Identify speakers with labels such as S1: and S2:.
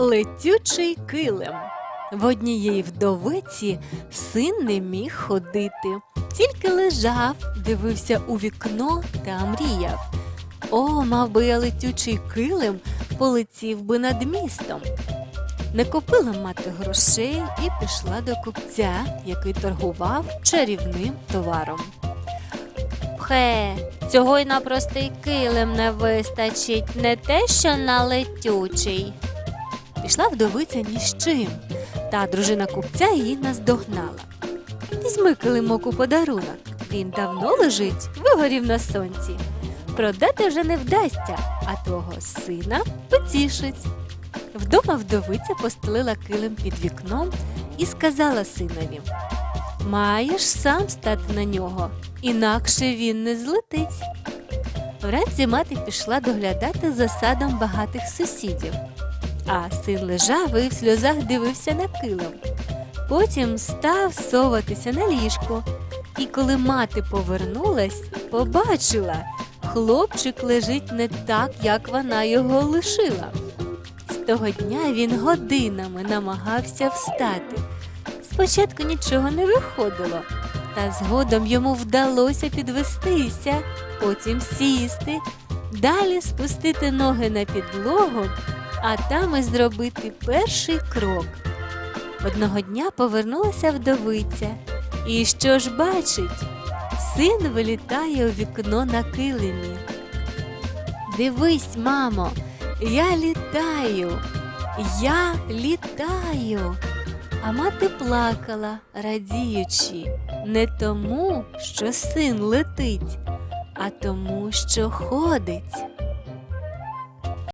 S1: Летючий килим. В однієї вдовиці син не міг ходити, тільки лежав, дивився у вікно та мріяв. О, мав би я летючий килим, полетів би над містом. Не купила мати грошей і пішла до купця, який торгував чарівним товаром.
S2: Пхе, цього й на простий килим не вистачить, не те, що на летючий.
S1: Пішла вдовиця ні з чим, та дружина купця її наздогнала. Візьми килимок у подарунок. Він давно лежить, вигорів на сонці. Продати вже не вдасться, а твого сина потішить. Вдома вдовиця постелила килим під вікном і сказала синові: Маєш сам стати на нього, інакше він не злетить. Вранці мати пішла доглядати за садом багатих сусідів. А син лежав і в сльозах дивився на килим. Потім став соватися на ліжко. І коли мати повернулась, побачила, хлопчик лежить не так, як вона його лишила. З того дня він годинами намагався встати. Спочатку нічого не виходило, та згодом йому вдалося підвестися, потім сісти, далі спустити ноги на підлогу а там і зробити перший крок. Одного дня повернулася вдовиця, і що ж бачить? Син вилітає у вікно на килимі. Дивись, мамо, я літаю, я літаю. А мати плакала, радіючи, не тому, що син летить, а тому, що ходить.